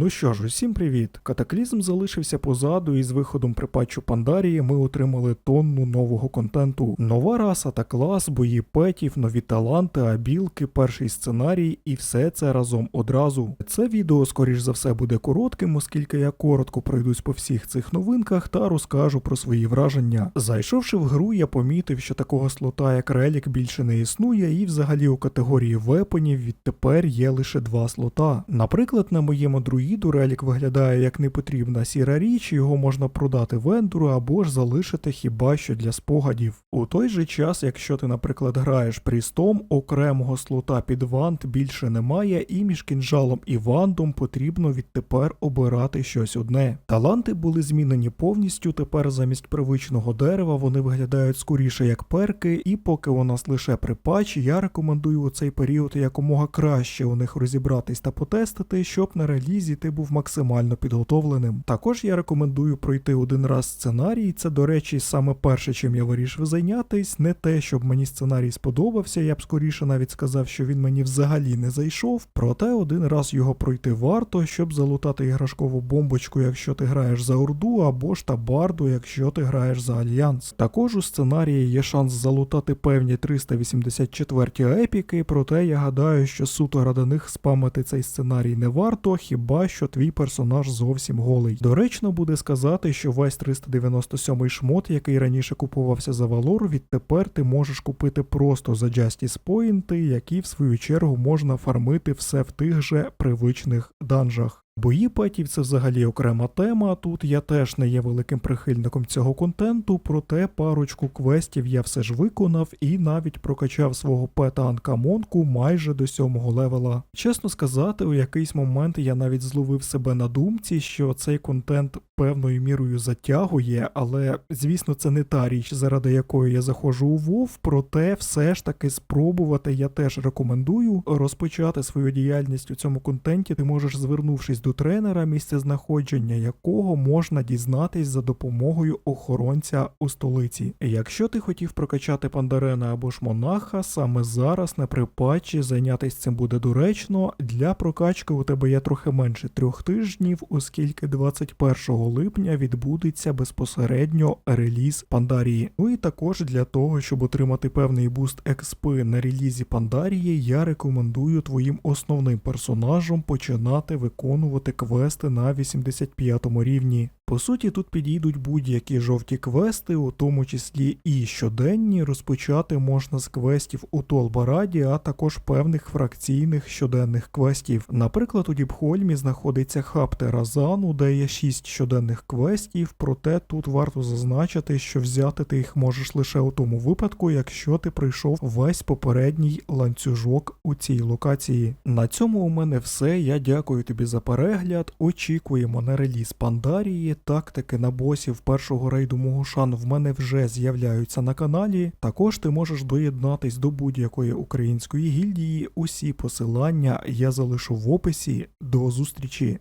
Ну що ж, усім привіт. Катаклізм залишився позаду, і з виходом припатчу Пандарії ми отримали тонну нового контенту. Нова раса та клас, бої петів, нові таланти, абілки, перший сценарій, і все це разом одразу. Це відео, скоріш за все, буде коротким, оскільки я коротко пройдусь по всіх цих новинках та розкажу про свої враження. Зайшовши в гру, я помітив, що такого слота, як релік, більше не існує, і взагалі у категорії вепонів відтепер є лише два слота. Наприклад, на моєму друїду релік виглядає як непотрібна сіра річ, його можна продати вендору або ж залишити хіба що для спогадів. У той же час, якщо ти, наприклад, граєш прістом, окремого слота під вант більше немає, і між кінжалом і вандом потрібно відтепер обирати щось одне. Таланти були змінені повністю. Тепер замість привичного дерева вони виглядають скоріше як перки, і поки у нас лише припач, я рекомендую у цей період якомога краще у них розібратись та потестити, щоб на релізі ти був максимально підготовленим. Також я рекомендую пройти один раз сценарій. Це, до речі, саме перше, чим я вирішив зайнятись. Не те, щоб мені сценарій сподобався, я б скоріше навіть сказав, що він мені взагалі не зайшов. Проте один раз його пройти варто, щоб залутати іграшкову бомбочку, якщо ти граєш за Орду, або ж табарду, якщо ти граєш за Альянс. Також у сценарії є шанс залутати певні 384 епіки, проте я гадаю, що суто ради них спамити цей сценарій не варто, хіба що твій персонаж зовсім голий. Доречно буде сказати, що весь 397 шмот, який раніше купувався за Валор, відтепер ти можеш купити просто за Justice Point, які в свою чергу можна фармити все в тих же привичних данжах. Бої петів це взагалі окрема тема. Тут я теж не є великим прихильником цього контенту, проте парочку квестів я все ж виконав і навіть прокачав свого пета Анкамонку майже до сьомого левела. Чесно сказати, у якийсь момент я навіть зловив себе на думці, що цей контент певною мірою затягує, але звісно, це не та річ, заради якої я заходжу у WoW, проте все ж таки спробувати я теж рекомендую розпочати свою діяльність у цьому контенті. Ти можеш звернувшись до тренера, місце знаходження якого можна дізнатись за допомогою охоронця у столиці. Якщо ти хотів прокачати пандарена або ж монаха, саме зараз на припатчі зайнятися цим буде доречно. Для прокачки у тебе є трохи менше трьох тижнів, оскільки 21 липня відбудеться безпосередньо реліз Пандарії. Ну і також для того, щоб отримати певний буст експи на релізі Пандарії, я рекомендую твоїм основним персонажам починати виконувати квести на 85 рівні. По суті, тут підійдуть будь-які жовті квести, у тому числі і щоденні. Розпочати можна з квестів у Толбараді, а також певних фракційних щоденних квестів. Наприклад, у Діпхольмі знаходиться хаб Теразану, де є 6 щоденних квестів, проте тут варто зазначити, що взяти ти їх можеш лише у тому випадку, якщо ти пройшов весь попередній ланцюжок у цій локації. На цьому у мене все. Я дякую тобі за перегляд. Очікуємо на реліз Пандарії. Тактики на босів першого рейду Могушан в мене вже з'являються на каналі. Також ти можеш доєднатись до будь-якої української гільдії. Усі посилання я залишу в описі. До зустрічі!